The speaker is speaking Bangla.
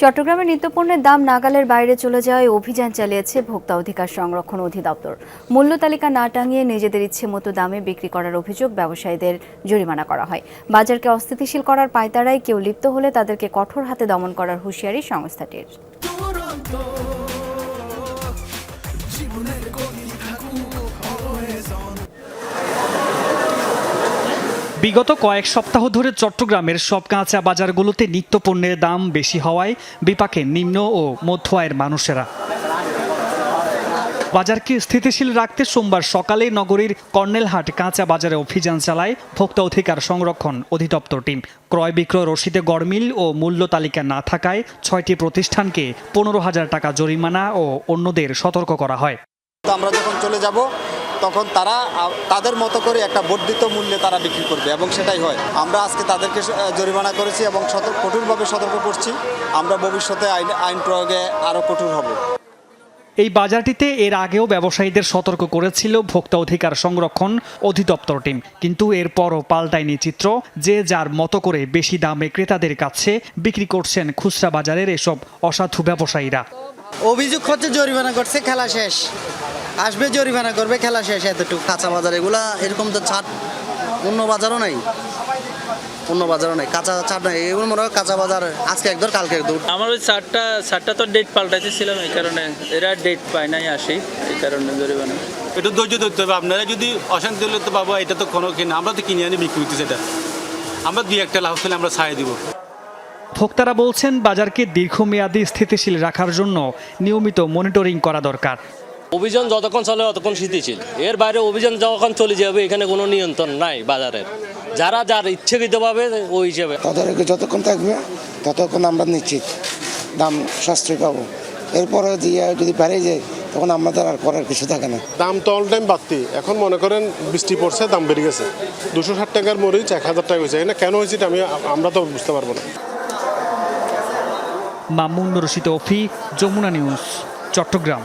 চট্টগ্রামে নিত্যপণ্যের দাম নাগালের বাইরে চলে যাওয়ায় অভিযান চালিয়েছে ভোক্তা অধিকার সংরক্ষণ অধিদপ্তর। মূল্য তালিকা না টাঙিয়ে নিজেদের ইচ্ছে মতো দামে বিক্রি করার অভিযোগ ব্যবসায়ীদের জরিমানা করা হয়। বাজারকে অস্থিতিশীল করার পায়তারায় কেউ লিপ্ত হলে তাদেরকে কঠোর হাতে দমন করার হুঁশিয়ারি সংস্থাটির। বিগত কয়েক সপ্তাহ ধরে চট্টগ্রামের সব কাঁচা বাজারগুলোতে নিত্যপণ্যের দাম বেশি হওয়ায় বিপাকে নিম্ন ও মধ্য আয়ের মানুষেরা। বাজারকে স্থিতিশীল রাখতে সোমবার সকালে নগরীর কর্নেলহাট কাঁচা বাজারে অভিযান চালায় ভোক্তা অধিকার সংরক্ষণ অধিদপ্তর টিম। ক্রয় বিক্রয় রসিদে গড়মিল ও মূল্য তালিকা না থাকায় ছয়টি প্রতিষ্ঠানকে পনেরো হাজার টাকা জরিমানা ও অন্যদের সতর্ক করা হয়। আমরা যখন চলে যাব তখন তারা তাদের মতো করে একটা বর্ধিত মূল্যে তারা বিক্রি করবে এবং সেটাই হয়। আমরা আজকে তাদেরকে জরিমানা করেছি এবং সতর্ক কঠোরভাবে সতর্ক করছি। আমরা ভবিষ্যতে আইন আইন প্রয়োগে আরও কঠোর হব। এই বাজারটিতে এর আগেও ব্যবসায়ীদের সতর্ক করেছিল ভোক্তা অধিকার সংরক্ষণ অধিদপ্তর টিম। কিন্তু এরপরও পাল্টায়নি চিত্র যে যার মতো করে বেশি দামে ক্রেতাদের কাছে বিক্রি করছেন খুচরা বাজারের এসব অসাধু ব্যবসায়ীরা। অভিযোগ হচ্ছে জরিমানা করছে খেলা শেষ। আসবে জরিমানা করবে খেলা শেষ এতটুকু কাঁচা বাজার এগুলা এরকম তো ছাড় অন্য বাজারও নাই। অন্য বাজারও নাই কাঁচা ছাড় নাই এগুলো মনে হয় কাঁচা বাজার আজকে একদর কালকে একদর। আমার ওই শার্টটা শার্টটা তো ডেট পাল্টাইতেছিলাম এই কারণে এরা ডেট পায় নাই আসি এই কারণে জরিমানা। একটু ধৈর্য ধরতে হবে আপনারা যদি অশান্তি হলে তো বাবা এটা তো কোনো কিনা আমরা তো কিনে আনি বিক্রি করতেছি এটা। আমরা দুই একটা লাভ হলে আমরা ছাড়িয়ে দিব। ভোক্তারা বলছেন বাজারকে দীর্ঘমেয়াদী স্থিতিশীল রাখার জন্য নিয়মিত মনিটরিং করা দরকার। অভিযান যতক্ষণ চলে ততক্ষণ স্থিতিশীল। এর বাইরে অভিযান যখন চলে যাবে এখানে কোনো নিয়ন্ত্রণ নাই বাজারের। যারা যার ইচ্ছাকৃতভাবে ওই হিসেবে। তদারকি যতক্ষণ থাকবে ততক্ষণ আমরা নিশ্চিত দাম সাশ্রয় পাবো। এরপরে দিয়ে যদি বেড়ে যায় তখন আমাদের আর করার কিছু থাকে না। দাম তো অল টাইম বাড়তি। এখন মনে করেন বৃষ্টি পড়ছে দাম বেড়ে গেছে। দুশো ষাট টাকার মরিচ এক হাজার টাকা হয়েছে। এটা কেন হয়েছে এটা আমি আমরা তো বুঝতে পারব না। মামুন রশিদ অফি যমুনা নিউজ চট্টগ্রাম।